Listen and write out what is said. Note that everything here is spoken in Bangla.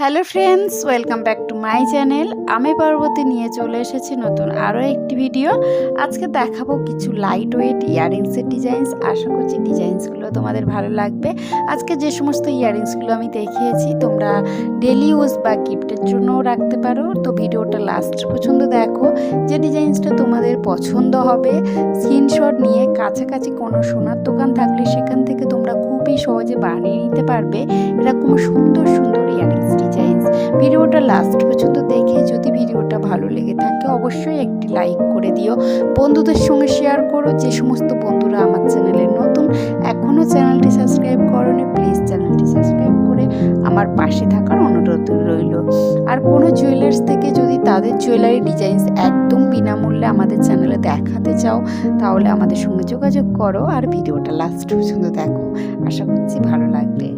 Hello friends welcome back to my channel আমি পার্বতী নিয়ে চলে এসেছি নতুন আরও একটি ভিডিও আজকে দেখাবো কিছু লাইট ওয়েট ইয়াররিংসের ডিজাইনস আশা করছি ডিজাইনসগুলো তোমাদের ভালো লাগবে। আজকে যে সমস্ত ইয়াররিংসগুলো আমি দেখিয়েছি, তোমরা ডেলি ইউজ বা গিফটের জন্যও রাখতে পারো। তো ভিডিওটা লাস্ট পর্যন্ত দেখো। যে ডিজাইনসটা তোমাদের পছন্দ হবে স্ক্রিনশট নিয়ে কাছাকাছি কোনো সোনার দোকান থাকলে সেখান থেকে তোমরা খুবই সহজে বানিয়ে নিতে পারবে। এরকম সুন্দর সুন্দর লাস্ট পর্যন্ত দেখে যদি ভিডিওটা ভালো লেগে থাকে, অবশ্যই একটি লাইক করে দিও। বন্ধুদের সঙ্গে শেয়ার করো। যে সমস্ত বন্ধুরা আমার চ্যানেলে নতুন এখনও চ্যানেলটি সাবস্ক্রাইব করনি প্লিজ চ্যানেলটি সাবস্ক্রাইব করে আমার পাশে থাকার অনুরোধ রইল। আর কোনো জুয়েলার্স থেকে যদি তাদের জুয়েলারি ডিজাইনস একদম বিনামূল্যে আমাদের চ্যানেলে দেখাতে চাও, তাহলে আমাদের সঙ্গে যোগাযোগ করো আর ভিডিওটা লাস্ট পর্যন্ত দেখো। আশা করছি ভালো লাগবে।